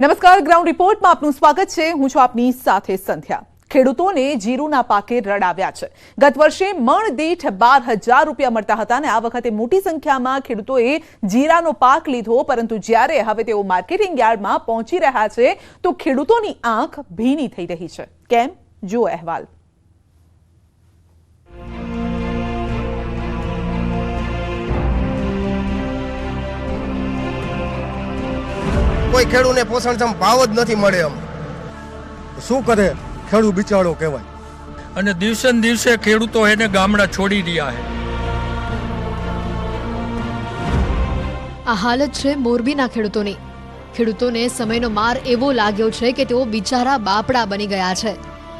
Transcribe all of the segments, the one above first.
નમસ્કાર, ગ્રાઉન્ડ રિપોર્ટમાં આપનું સ્વાગત છે. હું છું આપની સાથે સંધ્યા. ખેડૂતોને જીરુના પાકે રડાવ્યા છે. ગત વર્ષે મણ દીઠ બાર હજાર રૂપિયા મળતા હતા અને આ વખતે મોટી સંખ્યામાં ખેડૂતોએ જીરાનો પાક લીધો. પરંતુ જ્યારે હવે તેઓ માર્કેટિંગ યાર્ડમાં પહોંચી રહ્યા છે, તો ખેડૂતોની આંખ ભીની થઈ રહી છે. કેમ? જુઓ અહેવાલ. કોઈ ખેડૂને પોષણક્ષમ ભાવ જ નથી મળે એમ. શું કરે? ખેડૂત બિચારો કહેવાય. અને દિવસે ને દિવસે ખેડૂતો એને ગામડા છોડી રહ્યા છે. આ હાલત છે મોરબીના ખેડૂતોની. ખેડૂતોને સમયનો માર એવો લાગ્યો છે કે તેઓ બિચારા બાપડા બની ગયા છે.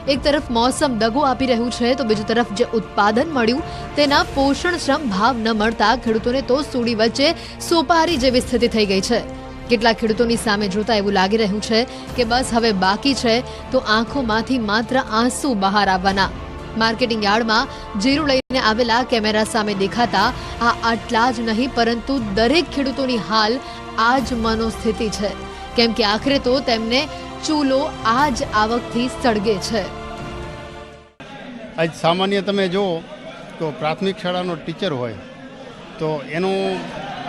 એક તરફ મોસમ દગો આપી રહ્યું છે તો બીજી તરફ જે ઉત્પાદન મળ્યું તેના પોષણક્ષમ ભાવ ન મળતા ખેડૂતોને તો સૂડી વચ્ચે સોપારી જેવી સ્થિતિ થઈ ગઈ છે. કેટલાક ખેડૂતોની સામે જોતા એવું લાગી રહ્યું છે કે બસ હવે બાકી છે તો આંખોમાંથી માત્ર આંસુ બહાર આવવાના. માર્કેટિંગ યાર્ડમાં જીરું લઈને આવેલા કેમેરા સામે દેખાતા આ આટલા જ નહીં, પરંતુ દરેક ખેડૂતોની હાલ આ જ મનોસ્થિતિ છે. કેમ કે આખરે તો તેમને ચૂલો આ જ આવકથી સળગે છે. આજ સામાન્ય તમે જુઓ તો પ્રાથમિક શાળાનો ટીચર હોય તો એનું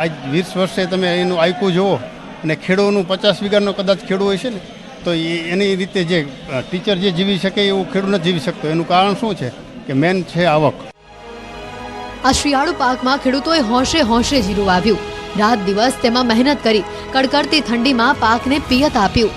આજ વીસ વર્ષે તમે એનું આયકું જુઓ અને ખેડૂતનું પચાસ વીઘાનો કદાચ ખેડૂ હોય છે ને, તો એની રીતે જે ટીચર જે જીવી શકે એવું ખેડૂત નથી જીવી શકતો. એનું કારણ શું છે? કે મેન છે આવક. આ શિયાળુ પાકમાં ખેડૂતોએ હોંશે હોંશે જીરું વાવ્યું. રાત દિવસ તેમાં મહેનત કરી, કડકડતી ઠંડીમાં પાકને પિયત આપ્યું.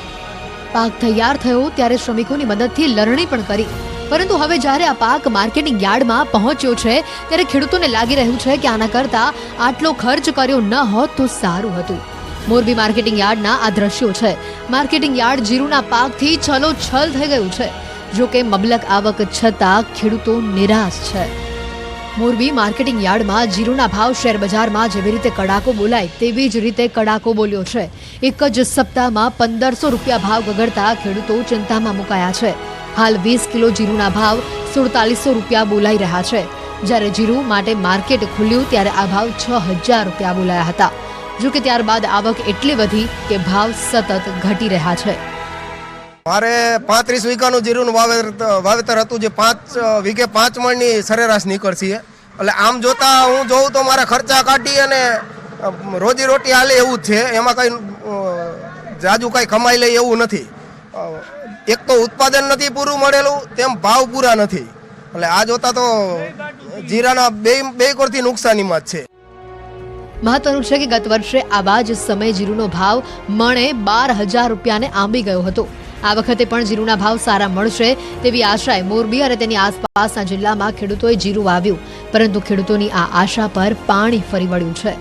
પાક તૈયાર થયો ત્યારે શ્રમિકોની મદદથી લણણી પણ કરી. પરંતુ હવે જ્યારે આ પાક માર્કેટિંગ યાર્ડમાં પહોંચ્યો છે, ત્યારે ખેડૂતોને લાગી રહ્યું છે કે આના કરતા આટલો ખર્ચ કર્યો ન હોત તો સારું હતું. મોરબી માર્કેટિંગ યાર્ડના આ દ્રશ્યો છે. માર્કેટિંગ યાર્ડ જીરુના પાકથી છલો છલ થઈ ગયું છે. જો કે મબલક આવક છતાં ખેડૂતો નિરાશ છે. મોરબી માર્કેટિંગ યાર્ડમાં જીરુના ભાવ શેર બજારમાં જેવી રીતે કડાકો બોલાય તેવી જ રીતે કડાકો બોલ્યો છે. એક જ સપ્તાહમાં પંદરસો રૂપિયા ભાવ ગગડતા ખેડૂતો ચિંતામાં મુકાયા છે. હાલ વીસ કિલો જીરુના ભાવ સુડતાલીસો રૂપિયા બોલાઈ રહ્યા છે. જ્યારે જીરુ માટે માર્કેટ ખુલ્યું ત્યારે આ ભાવ છ હજાર રૂપિયા બોલાયા હતા. જો કે ત્યારબાદ આવક એટલી વધી કે ભાવ સતત ઘટી રહ્યા છે. મારે પાંત્રીસ વીઘાનું જીરુનું વાવેતર વાવેતર હતું જે પાંચ વીઘે પાંચ મણની સરેરાશ નીકળશે એટલે આમ જોતા હું જોઉં તો મારા ખર્ચા કાઢી અને રોજી રોટી હાલે એવું જ છે. એમાં કઈ જાજુ કઈ કમાઈ લે એવું નથી. એક તો ઉત્પાદન નથી પૂરું મળેલું, તેમ ભાવ પૂરા નથી. એટલે આ જોતા તો જીરાના બે બે કોરથી નુકસાનીમાં જ છે. મહત્વનું છે કે ગત વર્ષે આવા જ સમયે જીરુનો ભાવ મણે બાર હજાર રૂપિયાને આંબી ગયો હતો. આ વખતે પણ જીરુના ભાવ સારા મળશે તેવી આશાએ મોરબી અને તેની આસપાસના જિલ્લામાં ખેડૂતોએ જીરું વાવ્યું. પરંતુ ખેડૂતોની આ આશા પર પાણી ફરી વળ્યું છે.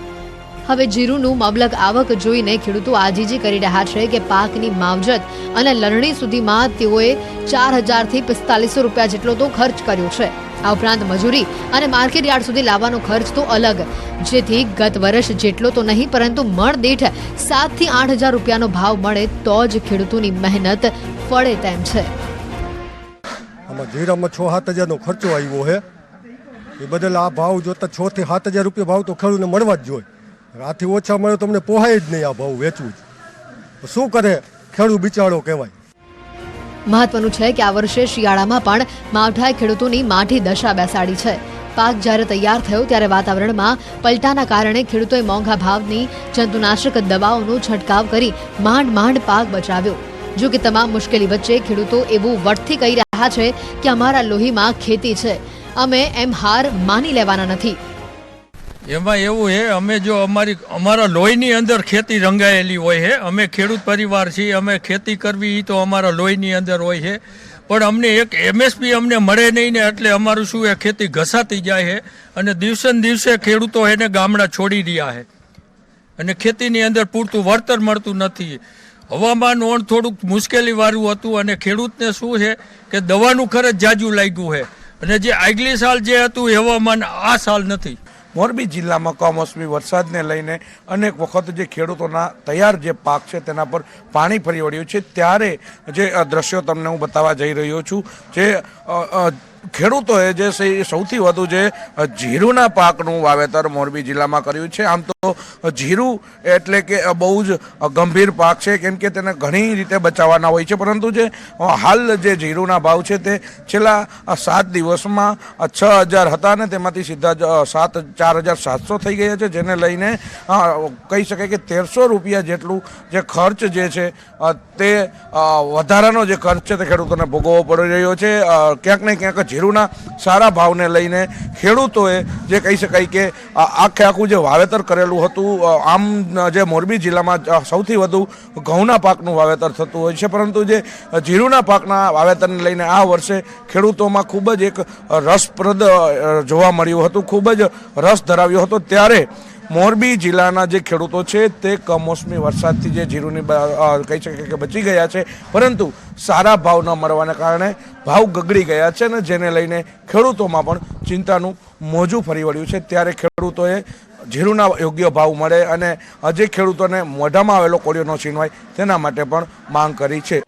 હવે જીરુનું મબલક આવક જોઈને ખેડૂતો આજીજી કરી રહ્યા છે કે પાકની માવજત અને લણણી સુધીમાં તેઓએ ચાર હજારથી પિસ્તાલીસો રૂપિયા જેટલો તો ખર્ચ કર્યો છે. આ ઉપરાંત મજૂરી અને માર્કેટ યાર્ડ સુધી લાવવાનો ખર્ચ તો અલગ. જેથી ગત વર્ષ જેટલો તો નહીં, પરંતુ મણ દીઠ સાતથી આઠ હજાર રૂપિયાનો ભાવ મળે તો જ ખેડૂતોની મહેનત ફળે તેમ છે. આમાં જીરામાં છ સાત હજારનો ખર્ચો આવ્યો છે એ બદલ આ ભાવ જોતા છ થી સાત હજાર રૂપિયા ભાવ તો ખેડૂતને મળવા જ જોઈએ. આથી ઓછા મળે તમને પોહાય જ નહીં આ ભાવ વેચવું જ. શું કરે? ખેડૂત બિચારો કહેવાય. મહત્વનું છે કે આ વર્ષે શિયાળામાં પણ માવઠાએ ખેડૂતોની માઠી દશા બેસાડી છે. પાક જ્યારે તૈયાર થયો ત્યારે વાતાવરણમાં પલટાના કારણે ખેડૂતોએ મોંઘા ભાવની જંતુનાશક દવાઓનો છંટકાવ કરી માંડ માંડ પાક બચાવ્યો. જો કે તમામ મુશ્કેલી વચ્ચે ખેડૂતો એવું વટથી કહી રહ્યા છે કે અમારા લોહીમાં ખેતી છે. અમે એમ હાર માની લેવાના નથી. એમાં એવું છે અમે જો અમારી અમારા લોહીની અંદર ખેતી રંગાયેલી હોય છે અમે ખેડૂત પરિવાર છીએ, અમે ખેતી કરવી એ તો અમારા લોહીની અંદર હોય છે પણ અમને એક એમએસપી અમને મળે નહીં ને એટલે અમારું શું એ ખેતી ઘસાતી જાય છે અને દિવસે દિવસે ખેડૂતો એને ગામડા છોડી રહ્યા છે અને ખેતીની અંદર પૂરતું વળતર મળતું નથી. હવામાન ઓણ થોડુંક મુશ્કેલી વાળું હતું અને ખેડૂતને શું છે કે દવાનું ખર્ચ જાજુ લાગ્યું છે અને જે આગલી સાલ જે હતું હવામાન આ સાલ નથી. મોરબી જિલ્લામાં કમોસમી વરસાદને લઈને અનેક વખત જે ખેડૂતોના તૈયાર જે પાક છે તેના પર પાણી ફરી વળ્યું છે. ત્યારે જે દ્રશ્યો તમને હું બતાવવા જઈ રહ્યો છું, જે ખેડૂતોએ જે છે એ સૌથી વધુ જે જીરુના પાકનું વાવેતર મોરબી જિલ્લામાં કર્યું છે. આમ તો જીરું એટલે કે બહુ જ ગંભીર પાક છે. કેમ કે તેને ઘણી રીતે બચાવવાના હોય છે. પરંતુ જે હાલ જે જીરુના ભાવ છે તે છેલ્લા સાત દિવસમાં છ હજાર હતા ને તેમાંથી સીધા સાત, ચાર હજાર સાતસો થઈ ગયા છે. જેને લઈને કહી શકાય કે તેરસો રૂપિયા જેટલું જે ખર્ચ જે છે તે વધારાનો જે ખર્ચ છે તે ખેડૂતોને ભોગવવો પડી રહ્યો છે. ક્યાંક ને ક્યાંક જીરુના સારા ભાવને લઈને ખેડૂતોએ જે કહી શકાય કે આખે આખું જે વાવેતર કરેલું હતું આમ જે મોરબી જિલ્લામાં સૌથી વધુ ઘઉંના પાકનું વાવેતર થતું હોય છે. પરંતુ જે જીરુના પાકના વાવેતરને લઈને આ વર્ષે ખેડૂતોમાં ખૂબ જ એક રસપ્રદ જોવા મળ્યું હતું, ખૂબ જ રસ ધરાવ્યો હતો. ત્યારે મોરબી જિલ્લાના જે ખેડૂતો છે, તે કમોસમી વરસાદથી જે જીરુની કહી શકાય કે બચી ગયા છે. પરંતુ સારા ભાવ ન મળવાને કારણે ભાવ ગગડી ગયા છે અને જેને લઈને ખેડૂતોમાં પણ ચિંતાનું મોજું ફરી વળ્યું છે. ત્યારે ખેડૂતોએ જીરુના યોગ્ય ભાવ મળે અને જે ખેડૂતોને મોઢામાં આવેલો કોળિયો ન છીનવાય, તેના માટે પણ માંગ કરી છે.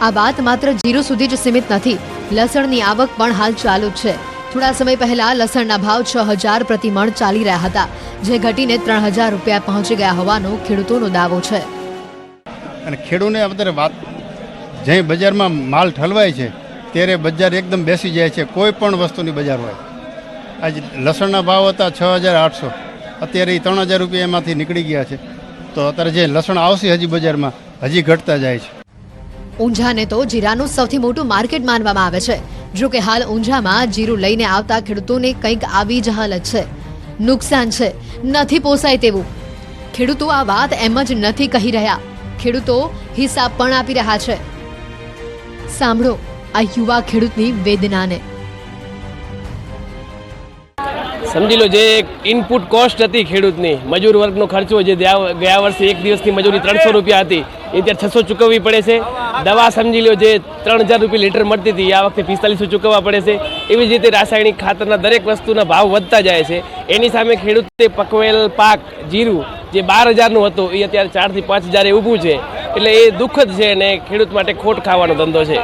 આ વાત માત્ર જીરું સુધી જ સીમિત નથી. લસણની આવક પણ હાલ ચાલુ છે. થોડા સમય પહેલા લસણના ભાવ છ હજાર પ્રતિ મણ ચાલી રહ્યા હતા જે ઘટીને ત્રણ હજાર રૂપિયા પહોંચી ગયા હોવાનો ખેડૂતોનો દાવો છે. અને ખેડૂને અત્યારે વાત જે બજારમાં માલ ઠલવાય છે ત્યારે બજાર એકદમ બેસી જાય છે કોઈ પણ વસ્તુની બજાર હોય. આજે લસણના ભાવ હતા છ હજાર આઠસો અત્યારે એ ત્રણ હજાર રૂપિયા એમાંથી નીકળી ગયા છે. તો અત્યારે જે લસણ આવશે હજી બજારમાં હજી ઘટતા જાય છે. ઊંઝાને તો જીરાનું સૌથી મોટું માર્કેટ માનવામાં આવે છે. જો કે હાલ ઊંઝામાં જીરું લઈને આવતા ખેડૂતોને કંઈક આવી જ હાલત છે. નુકસાન છે. નથી પોસાય તેવું. ખેડૂતો આ વાત એમ જ નથી કહી રહ્યા. ખેડૂતો હિસાબ પણ આપી રહ્યા છે. સાંભળો, આ યુવા ખેડૂતની વેદનાને. સમજી લો, જે એક ઇનપુટ કોસ્ટ હતી ખેડૂતની, મજૂર વર્ગનો ખર્ચો જે ગયા વર્ષે એક દિવસની મજૂરી ત્રણસો રૂપિયા હતી એ ત્યારે છસો ચૂકવવી પડે છે. દવા સમજી લો જે ત્રણ હજાર રૂપિયા લીટર મળતી હતી, આ વખતે પિસ્તાલીસો ચૂકવવા પડે છે. એવી જ રીતે રાસાયણિક ખાતરના દરેક વસ્તુના ભાવ વધતા જાય છે. એની સામે ખેડૂતે પકવેલ પાક જીરું જે બાર હજારનું હતું, એ અત્યારે ચારથી પાંચ હજારે ઊભું છે. એટલે એ દુઃખદ છે અને ખેડૂત માટે ખોટ ખાવાનો ધંધો છે.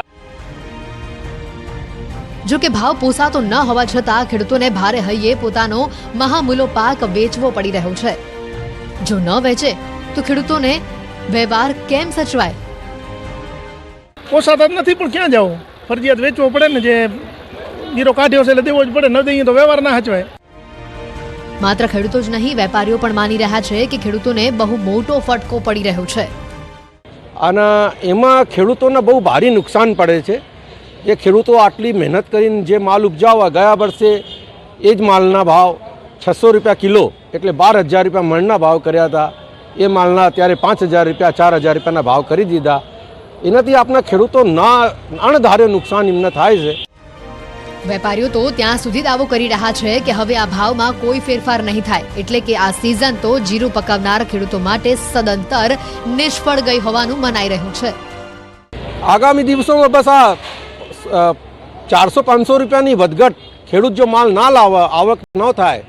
જો કે ભાવ પોસાતો ન હોવા છતાં ખેડૂતોને ભારે હૈયે પોતાનો મહામૂલો પાક વેચવો પડી રહ્યો છે. જો ન વેચે, તો ખેડૂતોને વ્યવહાર કેમ સચવાય? પોસાતા જ નથી પણ ક્યાં જાવ ફરજિયાત વેચવો પડે ને જે ગીરો કાઢ્યો છે એટલે દેવો જ પડે ન દઈએ તો વ્યવહાર ના હચવાય માત્ર ખેડૂતો જ નહીં વેપારીઓ પણ માની રહ્યા છે કે ખેડૂતોને બહુ મોટો ફટકો પડી રહ્યો છે. અને એમાં ખેડૂતોને બહુ ભારે નુકસાન પડે છે. એ ખેડૂતો આટલી મહેનત કરીને જે માલ ઉપજાવવા ગયા વર્ષે એ જ માલના ભાવ છસો રૂપિયા કિલો એટલે બાર હજાર રૂપિયા મણના ભાવ કર્યા હતા. એ માલના અત્યારે પાંચ હજાર રૂપિયા ચાર હજાર રૂપિયાના ભાવ કરી દીધા. એનાથી આપણા ખેડૂતો ના અણધાર્યો નુકસાન એમને થાય છે. વેપારીઓ તો ત્યાં સુધી દાવો કરી રહ્યા છે કે હવે આ ભાવમાં કોઈ ફેરફાર નહીં થાય. એટલે કે આ સિઝન તો જીરું પકાવનાર ખેડૂતો માટે સદંતર નિષ્ફળ ગઈ હોવાનું મનાઈ રહ્યું છે. આગામી દિવસોમાં બસ આ ચારસો પાંચસો રૂપિયાની વધઘટ ખેડૂત જો માલ ના લાવે આવક ન થાય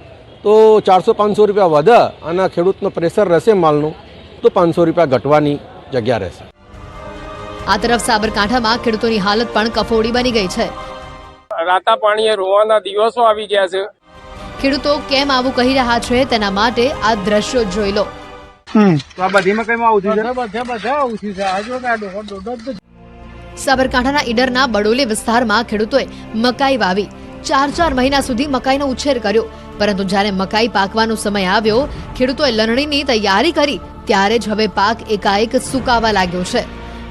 તો ચારસો પાંચસો રૂપિયા વધે અને ખેડૂતનો પ્રેશર રહેશે માલનું તો પાંચસો રૂપિયા ઘટવાની જગ્યા રહેશે. આ તરફ સાબરકાંઠામાં ખેડૂતોની હાલત પણ કફોડી બની ગઈ છે. રાતા પાણીએ રોવાના દિવસો આવી ગયા છે. ખેડૂતો કેમ આવું કહી રહ્યા છે તેના માટે આ દ્રશ્યો જોઈ લો. સાબરકાંઠાના ઈડરના બડોલી વિસ્તારમાં ખેડૂતોએ મકાઈ વાવી. ચાર ચાર મહિના સુધી મકાઈનો ઉછેર કર્યો. પરંતુ જ્યારે મકાઈ પાકવાનો સમય આવ્યો, ખેડૂતોએ લણણીની તૈયારી કરી, ત્યારે જ હવે પાક એકાએક સુકાવા લાગ્યો છે.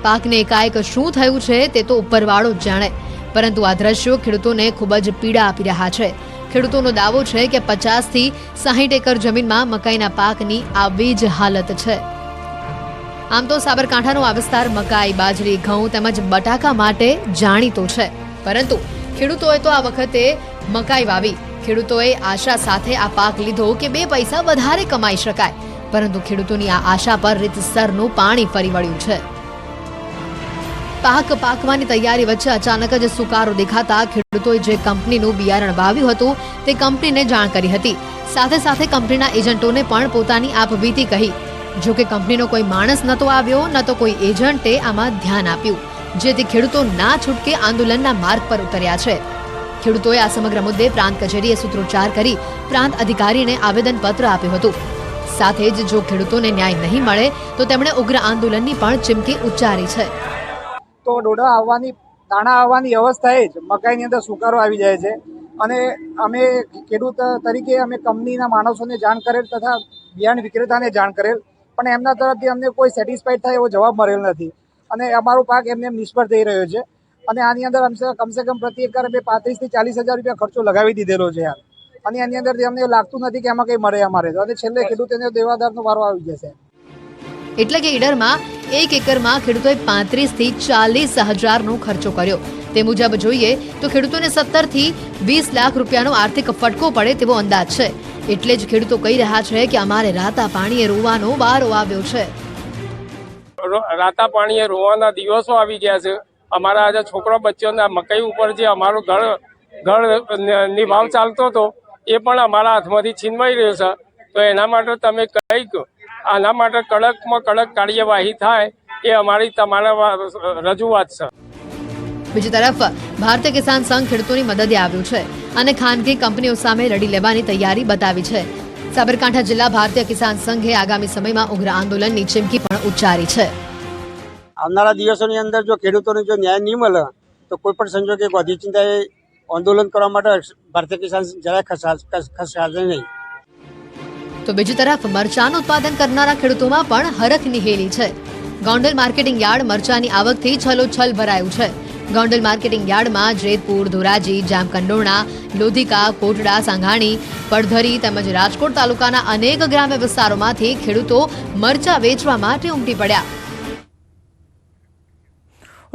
પાકને એકાએક શું થયું છે તે તો ઉપરવાળો જાણે. પરંતુ આ દ્રશ્યો ખેડૂતોને ખૂબ જ પીડા આપી રહ્યા છે. ખેડૂતોનો દાવો છે કે પચાસથી સાહીઠ એકર જમીનમાં મકાઈના પાકની આવી જ હાલત છે. આમ તો સાબરકાંઠાનો આ વિસ્તાર મકાઈ, બાજરી, ઘઉં તેમજ બટાકા માટે જાણીતો છે. પરંતુ ખેડૂતોએ તો આ વખતે મકાઈ વાવી. ખેડૂતોએ આશા સાથે આ પાક લીધો કે બે પૈસા વધારે કમાઈ શકાય. પરંતુ ખેડૂતોની આ આશા પર રીતસરનું પાણી ફરી વળ્યું છે. પાક પાકવાની તૈયારી વચ્ચે અચાનક જ સુકારો દેખાતા ખેડૂતોએ જે કંપનીનું બિયારણ વાવ્યું હતું, તે કંપનીને જાણ કરી હતી. સાથે સાથે કંપનીના એજન્ટોને પણ પોતાની આપવીતી કહી. જો કે કંપનીનો કોઈ માણસ નહોતો આવ્યો, ન તો કોઈ એજન્ટે આમાં ધ્યાન આપ્યું, જેથી ખેડૂતો ના છૂટકે આંદોલનના માર્ગ પર ઉતર્યા છે. ખેડૂતોએ આ સમગ્ર મુદ્દે પ્રાંત કચેરીએ સૂત્રોચ્ચાર કરી પ્રાંત અધિકારીને આવેદનપત્ર આપ્યું હતું. સાથે જ જો ખેડૂતોને ન્યાય નહીં મળે, તો તેમણે ઉગ્ર આંદોલનની પણ ચીમકી ઉચ્ચારી છે. તો ડોડા આવવાની, દાણા આવવાની અવસ્થાએ જ. મકાઈની અંદર સુકારો આવી જાય છે. અને અમે ખેડૂત તરીકે અમે કંપનીના માણસોને જાણ કરેલ તથા બિયારણ વિક્રેતાને જાણ કરેલ. પણ એમના તરફથી અમને કોઈ સેટિસ્ફાઈડ થાય એવો જવાબ મળેલ નથી. અને અમારો પાક એમને એમ નિષ્ફળ થઈ રહ્યો છે. અને આની અંદર કમસે કમ પ્રતિ એકર અમે પાંત્રીસથી ચાલીસ હજાર રૂપિયા ખર્ચો લગાવી દીધેલો છે યાર. અને એની અંદર અમને લાગતું નથી કે એમાં કંઈ મળે અમારે તો. અને છેલ્લે ખેડૂતોને દેવાદારનો વારો આવી જશે. એટલે કે ઈડરમાં એક એકરમાં ખેડૂતોએ પાંત્રીસથી ચાલીસ હજારનો ખર્ચો કર્યો. તે મુજબ જોઈએ તો ખેડૂતોને સત્તરથી વીસ લાખ રૂપિયાનો આર્થિક ફટકો પડે તેવો અંદાજ છે. એટલે જ ખેડૂતો કહી રહ્યા છે કે અમારે રાતા પાણીએ રોવાનો વારો આવ્યો છે. રાતા પાણીએ રોવાના દિવસો આવી ગયા છે. અમારા આજે છોકરો બચ્ચોના મકાઈ ઉપર જે અમારો ઘર ઘર નિભાવ ચાલતો હતો, એ પણ અમારા હાથમાંથી છીનવાઈ રહ્યો છે. તો એના માટે તમે કંઈક, આના માટે કડકમાં કડક કાર્યવાહી થાય એ અમારી તમારા રજૂઆત છે. બીજી તરફ, ભારતીય કિસાન સંઘ ખેડૂતોની મદદે આવ્યું છે અને ખાનગી કંપનીઓ સામે લડી લેવાની તૈયારી બતાવી છે. સાબરકાંઠા જિલ્લા ભારતીય કિસાન સંઘે આગામી સમયમાં ઉગ્ર આંદોલનની ચીમકી પણ ઉચ્ચારી છે. આવનારા દિવસોની અંદર જો ખેડૂતોને જો ન્યાય નહીં મળે, તો કોઈ પણ સંજોગે ગાંધી ચિંતાએ આંદોલન કરવા માટે ભારતીય કિસાન જરાય ખસાશે નહીં. તો બીજી તરફ મરચાનું ઉત્પાદન કરનારા ખેડૂતોમાં પણ હરખ નિહેલી છે. ગોંડલ માર્કેટિંગ યાર્ડ મરચાની આવકથી છલોછલ ભરાયું છે. ગોંડલ માર્કેટિંગ યાર્ડમાં જેતપુર, ધોરાજી, જામકંડોરણા, લોધિકા, કોટડા, સાંઘાણી, પડધરી તેમજ રાજકોટ તાલુકાના અનેક ગ્રામ્ય વિસ્તારોમાંથી ખેડૂતો મરચા વેચવા માટે ઉમટી પડ્યા.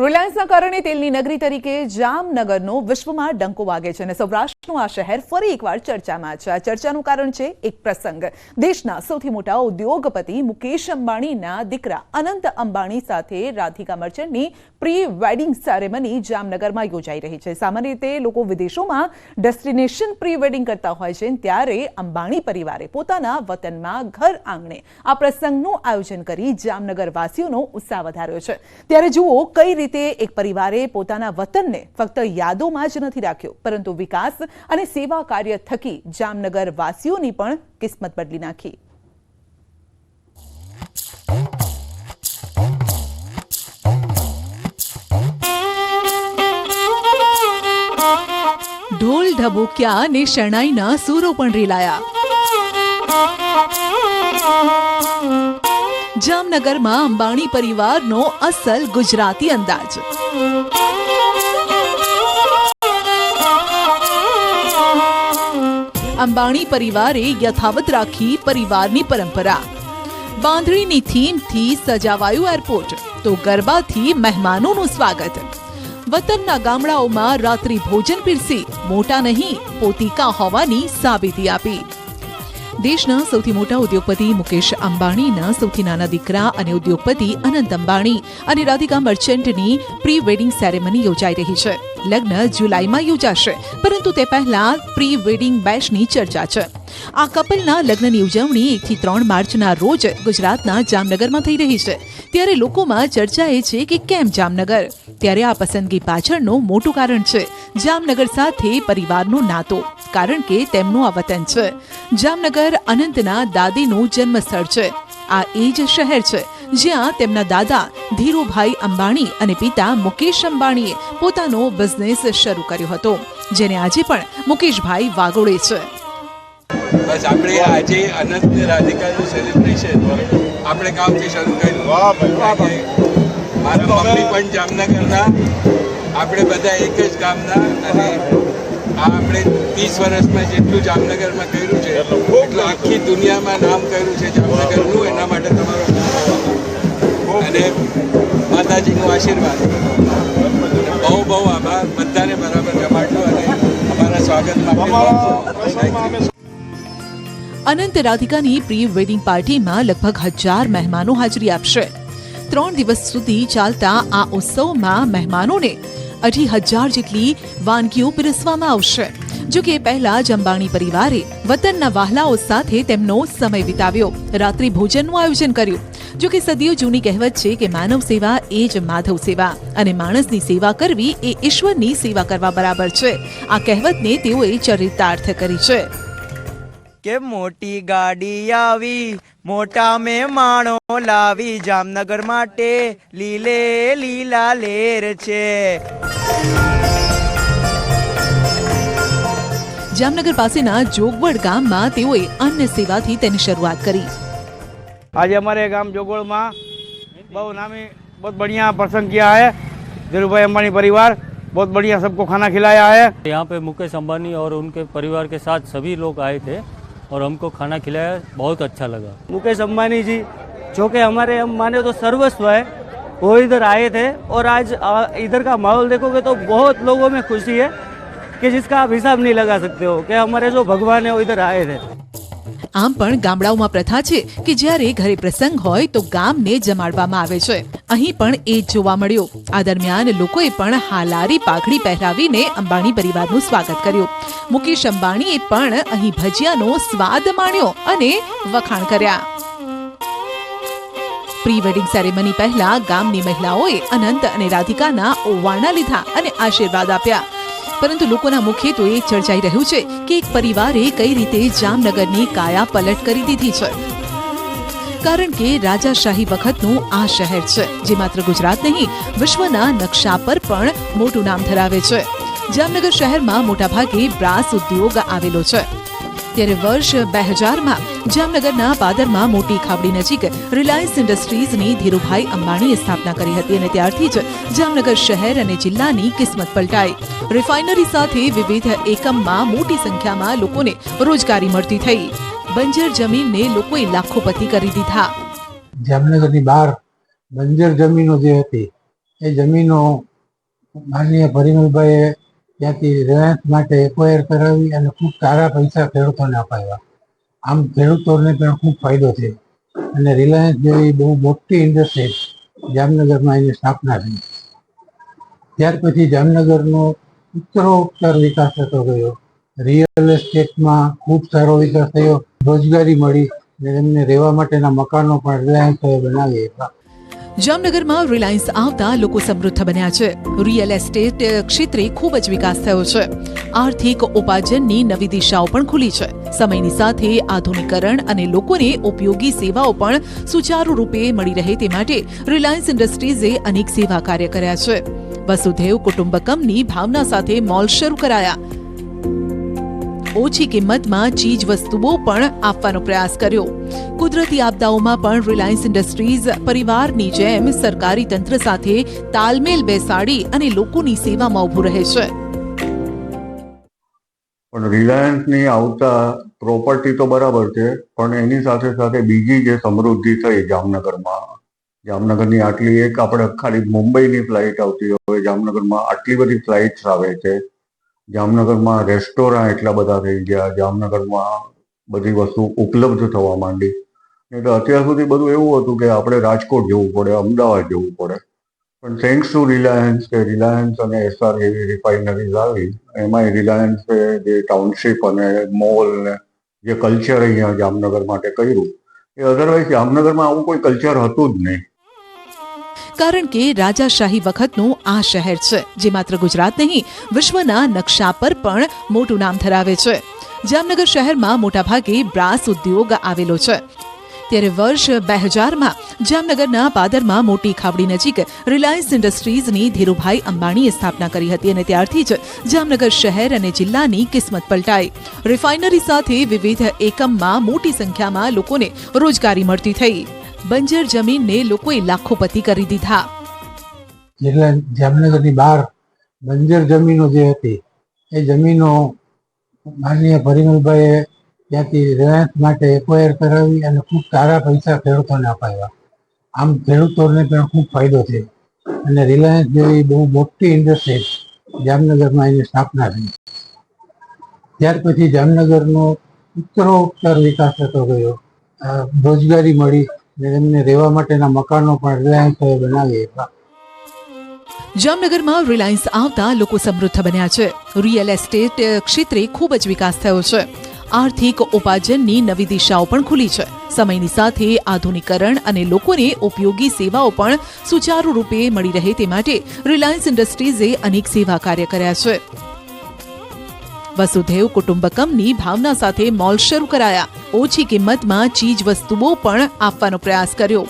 રિલાયન્સના કારણે તેલની નગરી તરીકે જામનગરનો વિશ્વમાં ડંકો વાગે છે અને સૌરાષ્ટ્રનું આ શહેર ફરી એકવાર ચર્ચામાં છે. આ ચર્ચાનું કારણ છે એક પ્રસંગ. દેશના સૌથી મોટા ઉદ્યોગપતિ મુકેશ અંબાણીના દીકરા અનંત અંબાણી સાથે રાધિકા મર્ચન્ટની પ્રી વેડિંગ સેરેમની જામનગરમાં યોજાઈ રહી છે. સામાન્ય રીતે લોકો વિદેશોમાં ડેસ્ટિનેશન પ્રી વેડિંગ કરતા હોય છે ત્યારે અંબાણી પરિવારે પોતાના વતનમાં ઘર આંગણે આ પ્રસંગનું આયોજન કરી જામનગરવાસીઓનો ઉત્સાહ વધાર્યો છે. ત્યારે જુઓ કઈ રીતે એક પરિવારે પોતાના વતનને ફક્ત યાદોમાં જ નથી રાખ્યો, પરંતુ વિકાસ અને સેવા કાર્ય થકી જામનગર વાસીઓની પણ કિસ્મત બદલી નાખી. ઢોલ ઢબુક્યા અને શરણાઈના સૂરો પણ રેલાયા. જામનગરમાં અંબાણી પરિવારનો અસલ ગુજરાતી અંદાજ. અંબાણી પરિવારે યથાવત રાખી પરિવારની પરંપરા. બાંધણીની થીમથી સજાવાયું એરપોર્ટ, તો ગરબાથી મહેમાનોનું સ્વાગત. વતનના ગામડાઓમાં રાત્રિ ભોજન પીરસી, મોટા નહીં, પોતિકા હોવાની સાબિતી આપી. દેશના સૌથી મોટા ઉદ્યોગપતિ મુકેશ અંબાણીના સૌથી નાના દીકરા અને ઉદ્યોગપતિ અનંત અંબાણી અને રાધિકા મર્ચન્ટની પ્રી વેડિંગ સેરેમની યોજાઈ રહી છે. લગ્ન જુલાઈમાં યોજાશે, પરંતુ તે પહેલા પ્રી વેડિંગ બેશની ચર્ચા છે. આ કપલના લગ્નની ઉજવણી એકથી ત્રણ માર્ચના રોજ ગુજરાતના જામનગરમાં થઈ રહી છે. ત્યારે લોકોમાં ચર્ચા એ છે કે કેમ જામનગર? ત્યારે આ પસંદગી પાછળનું મોટું કારણ છે જામનગર સાથે પરિવારનો નાતો, કારણ કે તેમનું આ વતન છે. જામનગર અનંતના દાદીનું જન્મસ્થળ છે. આ એ જ શહેર છે જ્યાં તેમના દાદા ધીરુભાઈ અંબાણી અને પિતા મુકેશ અંબાણીએ પોતાનો બિઝનેસ શરૂ કર્યો હતો, જેને આજે પણ મુકેશભાઈ વાગોળે છે. બસ આપણે આજે અનંત રાધિકાનું સેલિબ્રેશન આપણે ગામથી શરૂ કર્યું. મારા મમ્મી પણ જામનગરના. આપણે બધા એક જ ગામના અને આ આપણે ત્રીસ વર્ષમાં જેટલું જામનગરમાં કર્યું છે એટલું આખી દુનિયામાં નામ કર્યું છે જામનગરનું એના માટે તમારો અને માતાજીનો આશીર્વાદ. બહુ બહુ આભાર. બધાને બરાબર જમાડજો અને અમારા સ્વાગત માટે અનંત રાધિકાની પ્રી વેડિંગ પાર્ટીમાં લગભગ હજાર મહેમાનો હાજરી આપશે. ત્રણ દિવસ સુધી ચાલતા આ ઉત્સવમાં મહેમાનોને અઢી હજાર જેટલી વાનગીઓ પીરસવામાં આવશે. જો કે પહેલા જ અંબાણી પરિવારે વતનના વાહલાઓ સાથે તેમનો સમય વિતાવ્યો. રાત્રિ ભોજનનું આયોજન કર્યું. જો કે સદીઓ જૂની કહેવત છે કે માનવ સેવા એ જ માધવ સેવા અને માણસની સેવા કરવી એ ઈશ્વરની સેવા કરવા બરાબર છે. આ કહેવતને તેઓએ ચરિતાર્થ કરી છે. કે મોટી ગાડી આવી મોટા મહેમાનો લાવી જામનગર માટે લીલે લીલા લેર છે જામનગર પાસેના જોગવડ ગામમાં તેઓએ અન્ન સેવાથી તેની શરૂઆત કરી आज हमारे गांव जोगोड़ में बहुत नामी बहुत बढ़िया प्रसंग किया है धीरू भाई अंबानी परिवार बहुत बढ़िया सबको खाना खिलाया है यहाँ पे मुकेश अंबानी और उनके परिवार के साथ सभी लोग आए थे और हमको खाना खिलाया, बहुत अच्छा लगा। मुकेश अम्बानी जी, जो कि हमारे, हम माने तो सर्वस्व है, वो इधर आए थे और आज इधर का माहौल देखोगे तो बहुत लोगों में खुशी है कि जिसका आप हिसाब नहीं लगा सकते हो, कि हमारे जो भगवान है वो इधर आए थे। આમ પણ ગામડાઓમાં પ્રથા છે કે જ્યારે ઘરે પ્રસંગ હોય તો ગામને જમાડવામાં આવે છે. અહીં પણ એ જ જોવા મળ્યો. આ દરમિયાન લોકોએ પણ હાલારી પાઘડી પહેરાવીને અંબાણી પરિવારનું સ્વાગત કર્યું. મુકેશ અંબાણીએ પણ અહીં ભજીયાનો સ્વાદ માણ્યો અને વખાણ કર્યા. પ્રી વેડિંગ સેરેમની પહેલા ગામની મહિલાઓએ અનંત અને રાધિકાના ઓવાણા લીધા અને આશીર્વાદ આપ્યા. પરંતુ લોકોના મુખે તો એ ચર્ચાઈ રહ્યું છે કે એક પરિવારે કઈ રીતે જામનગરની કાયા પલટ કરી દીધી છે. કારણ કે રાજાશાહી વખતનું આ શહેર છે, જે માત્ર ગુજરાત નહીં, વિશ્વના નકશા પર પણ મોટું નામ ધરાવે છે. જામનગર શહેરમાં મોટાભાગે બ્રાસ ઉદ્યોગ આવેલો છે. ત્યારે વર્ષ બે હજારમાં જામનગરના પાદરમાં મોટી ખાવડી નજીક રિલાયન્સ ઇન્ડસ્ટ્રીઝની ધીરુભાઈ અંબાણીએ સ્થાપના કરી હતી અને ત્યારથી જ જામનગર શહેર અને જિલ્લાની કિસ્મત પલટાઈ. રિફાઇનરી સાથે વિવિધ એકમમાં મોટી સંખ્યામાં લોકોને રોજગારી મળતી થઈ. બંજર જમીનને લોકોએ લાખોપતિ કરી દીધા. જામનગરની બહાર બંજર જમીનો જે હતી, એ જમીનો માનનીય પરિમલભાઈએ ત્યાંથી રિલાયન્સ માટે એક્વાયર કરાવી અને ખૂબ સારા પૈસા ખેડૂતોને અપાવ્યા. આમ ખેડૂતોને પણ ખૂબ ફાયદો થયો. અને રિલાયન્સ જેવી બહુ મોટી ઇન્ડસ્ટ્રી જામનગરમાં એની સ્થાપના થઈ. ત્યાર પછી જામનગરનો ઉત્તરોત્તર વિકાસ થતો ગયો. રિયલ એસ્ટેટમાં ખૂબ સારો વિકાસ થયો. રોજગારી મળી અને એમને રહેવા માટેના મકાનો પણ રિલાયન્સ બનાવી આપ્યા. જામનગરમાં રિલાયન્સ આવતા લોકો સમૃદ્ધ બન્યા છે. રિયલ એસ્ટેટ ક્ષેત્રે ખૂબ જ વિકાસ થયો છે. આર્થિક ઉપાર્જનની નવી દિશાઓ પણ ખુલી છે. સમયની સાથે આધુનિકરણ અને લોકોને ઉપયોગી સેવાઓ પણ સુચારુ રૂપે મળી રહે તે માટે રિલાયન્સ ઇન્ડસ્ટ્રીઝે અનેક સેવા કાર્ય કર્યા છે. વસુધૈવ કુટુંબકમની ભાવના સાથે મોલ શરૂ કરાયા. ઓછી કિંમતમાં ચીજ વસ્તુઓ પણ આપવાનો પ્રયાસ કર્યો. કુદરતી આપદાઓમાં પણ રિલાયન્સ ઇન્ડસ્ટ્રીઝ પરિવારની જેમ સરકારી તંત્ર સાથે તાલમેલ બેસાડી અને લોકોની સેવામાં ઊભું રહે છે. પણ રિલાયન્સની આવતા પ્રોપર્ટી તો બરાબર છે, પણ એની સાથે સાથે બીજી જે સમૃદ્ધિ થઈ જામનગરમાં, જામનગરની આટલી એક આપણે ખાલી મુંબઈની ફ્લાઇટ આવતી હોય, જામનગરમાં આટલી બધી ફ્લાઇટ્સ આવે છે. જામનગરમાં રેસ્ટોરાં એટલા બધા થઈ ગયા, જામનગરમાં બધી વસ્તુ ઉપલબ્ધ થવા માંડી. નહીં તો અત્યાર સુધી બધું એવું હતું કે આપણે રાજકોટ જવું પડે, અમદાવાદ જવું પડે. પણ થેન્ક્સ ટુ રિલાયન્સ કે રિલાયન્સ અને એસઆર એવી રિફાઇનરીઝ આવી, એમાંય રિલાયન્સ જે ટાઉનશીપ અને મોલ ને જે કલ્ચર અહીંયા જામનગર માટે કર્યું, એ અધરવાઇઝ જામનગરમાં આવું કોઈ કલ્ચર હતું જ નહીં. કારણ કે રાજાશાહી વખતનું આ શહેર છે, જે માત્ર ગુજરાત નહીં, વિશ્વના નકશા પર પણ મોટું નામ ધરાવે છે. જામનગર શહેરમાં મોટાભાગે બ્રાસ ઉદ્યોગ આવેલો છે. ત્યારે વર્ષ બે હજારમાં જામનગરના પાદરમાં મોટી ખાવડી નજીક રિલાયન્સ ઇન્ડસ્ટ્રીઝની ધીરુભાઈ અંબાણીએ સ્થાપના કરી હતી અને ત્યારથી જ જામનગર શહેર અને જિલ્લાની કિસ્મત પલટાઈ. રિફાઇનરી સાથે વિવિધ એકમમાં મોટી સંખ્યામાં લોકોને રોજગારી મળતી થઈ. બંજર જમીનને લોકોએ લાખોપતિ કરી દીધા. એટલે જામનગરની બહાર બંજર જમીનો જે હતી, એ જમીનો માનનીય પરિમલભાઈએ ત્યાંથી રિલાયન્સ માટે એક્વાયર કરાવી અને ખૂબ સારા પૈસા ખેડૂતોને અપાવ્યા. આમ ખેડૂતોને પણ ખૂબ ફાયદો થયો. અને રિલાયન્સ જેવી બહુ મોટી ઇન્ડસ્ટ્રી જામનગરમાં એની સ્થાપના થઈ. ત્યાર પછી જામનગરનો ઉત્તરોત્તર વિકાસ થતો ગયો. રોજગારી મળી. એમને રહેવા માટેના મકાનો પણ રિલાયન્સોએ બનાવી હતા જામનગરમાં રિલાયન્સ આવતા લોકો સમૃદ્ધ બન્યા છે. રિયલ એસ્ટેટ ક્ષેત્રે ખૂબ જ વિકાસ થયો છે. આર્થિક ઉપાર્જનની નવી દિશાઓ પણ ખુલી છે. સમયની સાથે આધુનિકરણ અને લોકોને ઉપયોગી સેવાઓ પણ સુચારુ રૂપે મળી રહે તે માટે રિલાયન્સ ઇન્ડસ્ટ્રીઝે અનેક સેવા કાર્ય કર્યા છે. વસુધૈવ કુટુંબકમની ભાવના સાથે મોલ શરૂ કરાયા. ઓછી કિંમતમાં ચીજ વસ્તુઓ પણ આપવાનો પ્રયાસ કર્યો.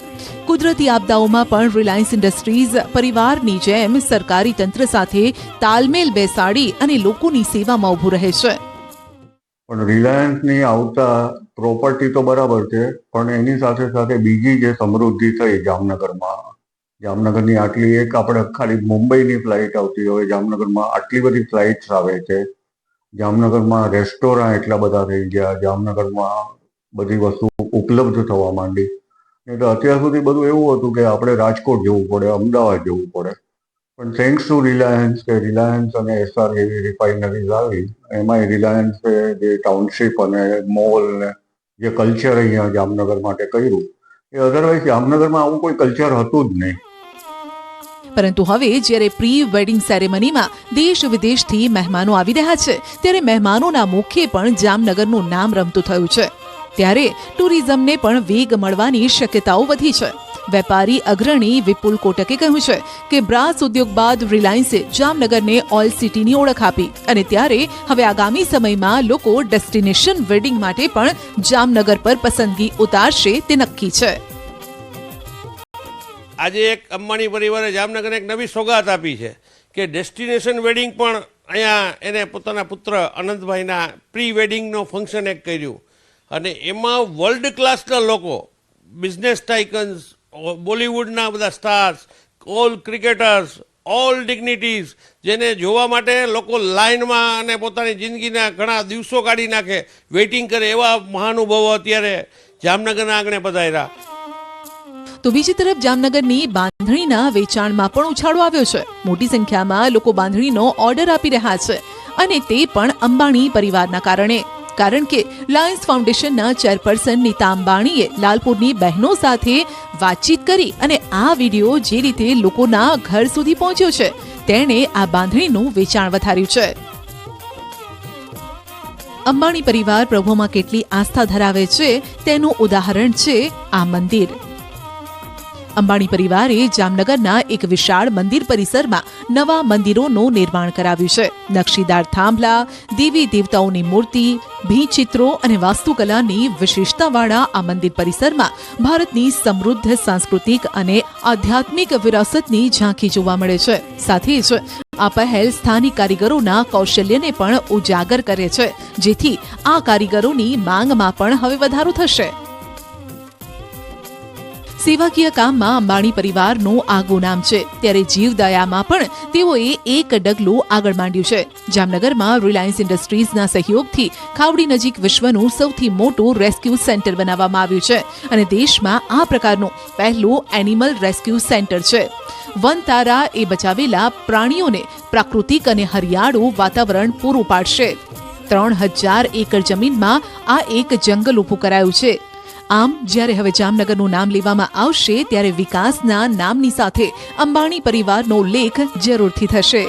કુદરતી આપદાઓમાં પણ રિલાયન્સ ઇન્ડસ્ટ્રીઝ પરિવારની જેમ સરકારી તંત્ર સાથે તાલમેલ બેસાડી અને લોકોની સેવામાં ઊભું રહે છે. પણ રિલાયન્સની આવતા પ્રોપર્ટી તો બરાબર છે, પણ એની સાથે સાથે બીજી જે સમૃદ્ધિ થઈ જામનગરમાં, જામનગરની આટલી એક આપણે ખાલી મુંબઈની ફ્લાઇટ આવતી હોય, જામનગરમાં આટલી બધી ફ્લાઇટ્સ આવે છે જામનગરમાં રેસ્ટોરાં એટલા બધા થઈ ગયા, જામનગરમાં બધી વસ્તુ ઉપલબ્ધ થવા માંડી. એટલે અત્યાર સુધી બધું એવું હતું કે આપણે રાજકોટ જવું પડે, અમદાવાદ જવું પડે. પણ થેન્ક્સ ટુ રિલાયન્સ કે રિલાયન્સ અને એસઆર એવી રિફાઇનરીઝ આવી એમાં રિલાયન્સે જે ટાઉનશીપ અને મોલ ને જે કલ્ચર અહીંયા જામનગર માટે કર્યું, એ અધરવાઇઝ જામનગરમાં આવું કોઈ કલ્ચર હતું જ નહીં. પરંતુ હવે જ્યારે પ્રી વેડિંગ સેરેમનીમાં દેશ વિદેશથી મહેમાનો આવી રહ્યા છે, ત્યારે મહેમાનોના મુખે પણ જામનગરનું નામ રમતું થયું છે. ત્યારે ટુરિઝમને પણ વેગ મળવાની શક્યતાઓ વધી છે. વેપારી અગ્રણી વિપુલ કોટકે કહ્યું છે કે બ્રાસ ઉદ્યોગ બાદ રિલાયન્સે જામનગરને ઓઇલ સિટીની ઓળખ આપી અને ત્યારે હવે આગામી સમયમાં લોકો ડેસ્ટિનેશન વેડિંગ માટે પણ જામનગર પર પસંદગી ઉતારશે તે નક્કી છે. આજે એક અંબાણી પરિવારે જામનગરને એક નવી સોગાત આપી છે કે ડેસ્ટિનેશન વેડિંગ પણ અહીંયા એને પોતાના પુત્ર અનંતભાઈના પ્રી વેડિંગનો ફંક્શન એક કર્યું. અને એમાં વર્લ્ડ ક્લાસના લોકો બિઝનેસ ટાઇકન્સ બોલિવૂડના બધા stars all cricketers all dignitaries જેને જોવા માટે લોકો લાઇનમાં અને પોતાની જિંદગીના ઘણા દિવસો કાઢી નાખે વેઇટિંગ કરે એવા મહાનુભાવો અત્યારે જામનગરના આંગણે પધાર્યા. તો બીજી તરફ જામનગરની બાંધણીના વેચાણમાં પણ ઉછાળો આવ્યો છે. મોટી સંખ્યામાં લોકો બાંધણીનો ઓર્ડર આપી રહ્યા છે અને તે પણ અંબાણી પરિવારના કારણે. કારણ કે લાયન્સ ફાઉન્ડેશનના ચેરપર્સન નીતા અંબાણીએ લાલપુરની બહેનો સાથે વાતચીત કરી અને આ વીડિયો જે રીતે લોકોના ઘર સુધી પહોંચ્યો છે, તેણે આ બાંધણીનું વેચાણ વધાર્યું છે. અંબાણી પરિવાર પ્રભુમાં કેટલી આસ્થા ધરાવે છે, તેનું ઉદાહરણ છે આ મંદિર. અંબાણી પરિવારે જામનગરના એક વિશાળ મંદિર પરિસરમાં નવા મંદિરોનું નિર્માણ કરાવ્યું છે. નકશીદાર થાંભલા, દેવી દેવતાઓની મૂર્તિ ભીંચિત્રો અને વાસ્તુકલાની વિશેષતાવાળા આ મંદિર પરિસરમાં ભારતની સમૃદ્ધ સાંસ્કૃતિક અને આધ્યાત્મિક વિરાસતની ઝાંખી જોવા મળે છે. સાથે જ આ પહેલ સ્થાનિક કારીગરોના કૌશલ્યને પણ ઉજાગર કરે છે. જેથી આ કારીગરોની માંગમાં પણ હવે વધારો થશે. સેવાકીય કામમાં અંબાણી પરિવારનું આગવું નામ છે. ત્યારે જીવદયામાં પણ તેઓએ એક ડગલું આગળ માંડ્યું છે. જામનગરમાં રિલાયન્સ ઇન્ડસ્ટ્રીઝના સહયોગથી ખાવડી નજીક વિશ્વનું સૌથી મોટું રેસ્ક્યુ સેન્ટર બનાવવામાં આવ્યું છે અને દેશમાં આ પ્રકારનું પહેલું એનિમલ રેસ્ક્યુ સેન્ટર છે. વન તારા એ બચાવેલા પ્રાણીઓને પ્રાકૃતિક અને હરિયાળું વાતાવરણ પૂરું પાડશે. ત્રણ હજાર એકર જમીનમાં આ એક જંગલ ઊભું કરાયું છે. આમ, જ્યારે હવે જામનગરનું નામ લેવામાં આવશે, ત્યારે વિકાસના નામની સાથે અંબાણી પરિવારનો ઉલ્લેખ જરૂરથી થશે.